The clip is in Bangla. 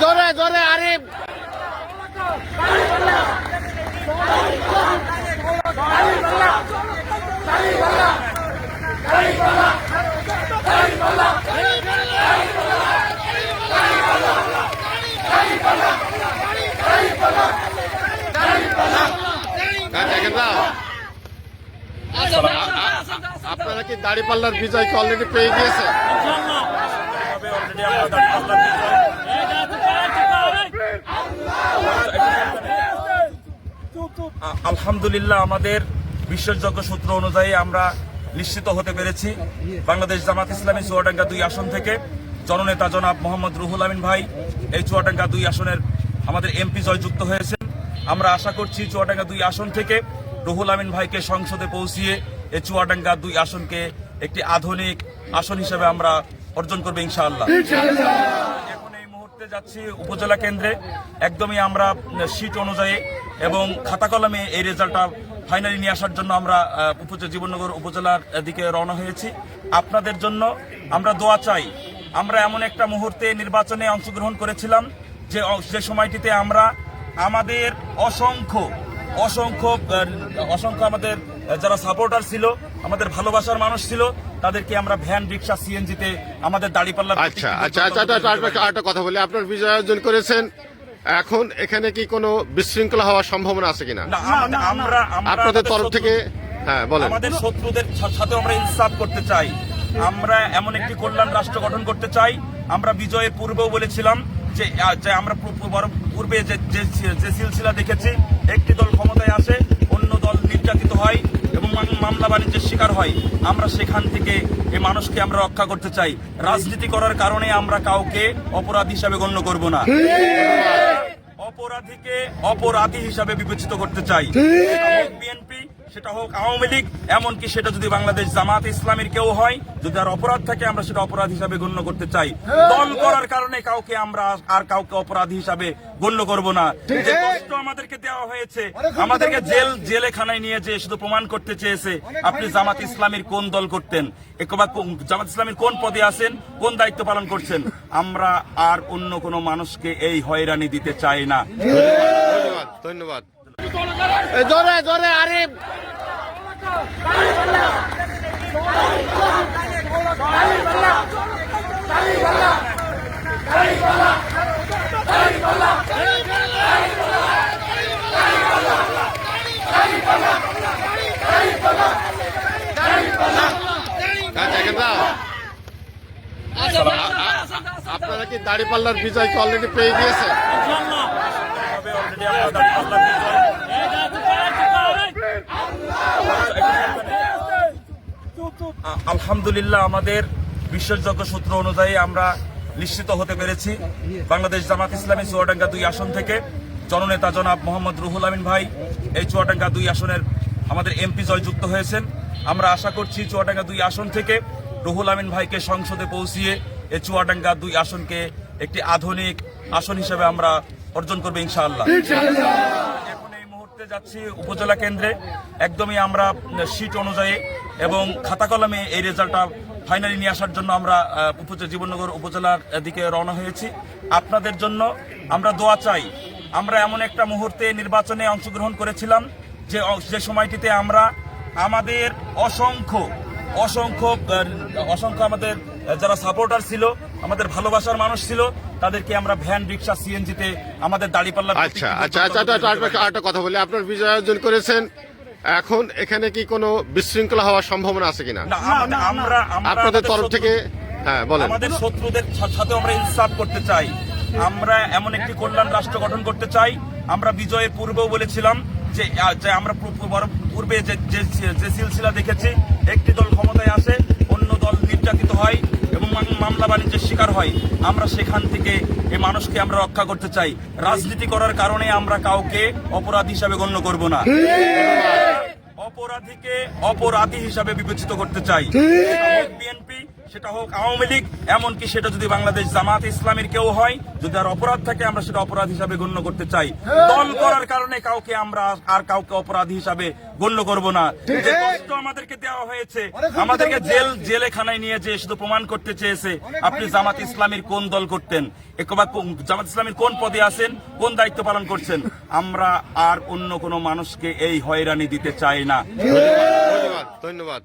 জোরে জোরে আরিফ। আপনারা কি দাড়ি পাল্লার বিজয়কে অলরেডি পেয়ে গিয়েছে আলহামদুলিল্লাহ আমাদের বিশ্বাসযোগ্য সূত্র অনুযায়ী আমরা নিশ্চিত হতে পেরেছি। বাংলাদেশ জামাত ইসলামী চুয়াডাঙ্গা দুই আসন থেকে জননেতা জনাব মোহাম্মদ রুহুল আমিন ভাই এই চুয়াডাঙ্গা দুই আসনের আমাদের এমপি জয়যুক্ত হয়েছেন। আমরা আশা করছি চুয়াডাঙ্গা দুই আসন থেকে রুহুল আমিন ভাইকে সংসদে পৌঁছিয়ে এই চুয়াডাঙ্গা দুই আসনকে একটি আধুনিক আসন হিসেবে আমরা অর্জন করব ইনশাআল্লাহ। মুহূর্তে যাচ্ছি উপজেলা কেন্দ্রে। একদমই আমরা সিট অনুযায়ী এবং খাতা কলমে এই রেজাল্টটা ফাইনালি নিয়ে আসার জন্য আমরা উপজেলা জীবননগর উপজেলার দিকে রওনা হয়েছি। আপনাদের জন্য আমরা দোয়া চাই, আমরা এমন একটা মুহূর্তে নির্বাচনে অংশগ্রহণ করেছিলাম যে যে সময়টিতে আমরা আমাদের অসংখ্য অসংখ্য অসংখ্য আমাদের যারা সাপোর্টার ছিল আমাদের ভালোবাসার মানুষ ছিল তাদেরকে আমরা ভ্যান রিক্সা সিএনজিতে আমাদের দাড়িপাল্লা আচ্ছা আচ্ছা আচ্ছা আচ্ছা, আচ্ছা কথা বলি আপনার বিজয় অর্জন করেছেন। এখন এখানে কি কোনো বিশৃঙ্খলা হওয়ার সম্ভাবনা আছে কিনা? আমরা আমরা আপনাদের তরফ থেকে হ্যাঁ বলেন। আমাদের শত্রুদের সাথে আমরা ইনসাফ করতে চাই। আমরা এমন একটি কল্যাণ রাষ্ট্র গঠন করতে চাই। আমরা বিজয়ের পূর্বেও বলেছিলাম যে যে আমরা পূর্বে যে যে যে সিলসিলা দেখেছি একটি দল ক্ষমতায় আসে অন্য দল নির্যাতিত হয় এবং মামলা বাণিজ্যের শিকার হয়। আমরা সেখান থেকে এই মানুষকে আমরা রক্ষা করতে চাই। রাজনীতি করার কারণে আমরা কাউকে অপরাধ হিসাবে গণ্য করব না। অপরাধীকে অপরাধী হিসাবে বিবেচিত করতে চাই। বিএনপি সেটা হোক আওয়ামী লীগ এমনকি সেটা যদি বাংলাদেশ জামাত ইসলামের কেউ হয় যদি আর অপরাধ থাকে আমরা সেটা অপরাধ হিসাবে গণ্য করতে চাই। দল করার কারণে কাউকে আমরা আর কাউকে অপরাধী হিসাবে গণ্য করব না। যে কষ্ট আমাদেরকে দেওয়া হয়েছে আমাদেরকে জেল জেলেখানায় নিয়ে যে শুধু প্রমাণ করতে চেয়েছে আপনি জামাত ইসলামের কোন দল করতেন? একবার জামাত ইসলামের কোন পদে আছেন কোন দায়িত্ব পালন করছেন? আমরা আর অন্য কোনো মানুষকে এই হয়রানি দিতে চাই না। ধন্যবাদ ধন্যবাদ। জোরে জোরে আরিফ। না আপনারা কি দাড়ি পাল্লার বিজয়কে অলরেডি পেয়ে গিয়েছে আলহামদুলিল্লাহ আমাদের বিশ্বাসযোগ্য সূত্র অনুযায়ী আমরা নিশ্চিত হতে পেরেছি। বাংলাদেশ জামাত ইসলামী চুয়াডাঙ্গা দুই আসন থেকে জননেতা জনাব মোহাম্মদ রুহুল আমিন ভাই এই চুয়াডাঙ্গা দুই আসনের আমাদের এমপি জয়যুক্ত হয়েছেন। আমরা আশা করছি চুয়াডাঙ্গা দুই আসন থেকে রুহুল আমিন ভাইকে সংসদে পৌঁছিয়ে এই চুয়াডাঙ্গা দুই আসনকে একটি আধুনিক আসন হিসেবে আমরা অর্জন করব ইনশাআল্লাহ। মুহূর্তে যাচ্ছি উপজেলা কেন্দ্রে। একদমই আমরা সিট অনুযায়ী এবং খাতা কলমে এই রেজাল্টটা ফাইনালি নিয়ে আসার জন্য আমরা উপজেলা জীবননগর উপজেলার দিকে রওনা হয়েছি। আপনাদের জন্য আমরা দোয়া চাই, আমরা এমন একটা মুহূর্তে নির্বাচনে অংশগ্রহণ করেছিলাম যে যে সময়টিতে আমরা আমাদের অসংখ্য অসংখ্য অসংখ্য আমাদের যারা সাপোর্টার ছিল, আমাদের ভালোবাসার মানুষ ছিল তাদেরকে আমরা ভ্যান রিক্সা সিএনজিতে আমাদের দাড়িপাল্লা আচ্ছা আচ্ছা আচ্ছা আচ্ছা আরেকটা কথা বলি। আপনার বিজয় অর্জন করেছেন। এখন এখানে কি কোনো বিশৃঙ্খলা হওয়ার সম্ভাবনা আছে কিনা? আমরা আমরা আপনাদের তরফ থেকে হ্যাঁ বলেন। আমাদের শত্রুদের সাথে আমরা ইনসাফ করতে চাই। আমরা এমন একটি কল্যাণ রাষ্ট্র গঠন করতে চাই। আমরা বিজয়ের পূর্বেও বলেছিলাম যে যে আমরা পূর্বে যে যে যে সিলসিলা দেখেছি একটি দল ক্ষমতায় আসে অন্য দল নির্যাতিত হয়। এবং মামলা বাণিজ্যের শিকার হয়। আমরা সেখান থেকে এ মানুষকে আমরা রক্ষা করতে চাই। রাজনীতি করার কারণে আমরা কাউকে অপরাধ হিসাবে গণ্য করব না। অপরাধীকে অপরাধী হিসাবে বিবেচিত করতে চাই। সেটা হোক আওয়ামী লীগ এমনকি সেটা যদি বাংলাদেশ জামাত ইসলামের কেউ হয় যদি আর অপরাধ থাকে আমরা সেটা অপরাধ হিসাবে গণ্য করতে চাই। দল করার কারণে কাউকে আমরা আর কাউকে অপরাধী হিসাবে গণ্য করব না। যে কষ্ট আমাদেরকে দেওয়া হয়েছে আমাদেরকে জেল জেলেখানায় নিয়ে যে শুধু প্রমাণ করতে চেয়েছে আপনি জামাত ইসলামের কোন দল করতেন? একবার জামাত ইসলামের কোন পদে আছেন? কোন দায়িত্ব পালন করছেন? আমরা আর অন্য কোনো মানুষকে এই হয়রানি দিতে চাই না। ধন্যবাদ ধন্যবাদ।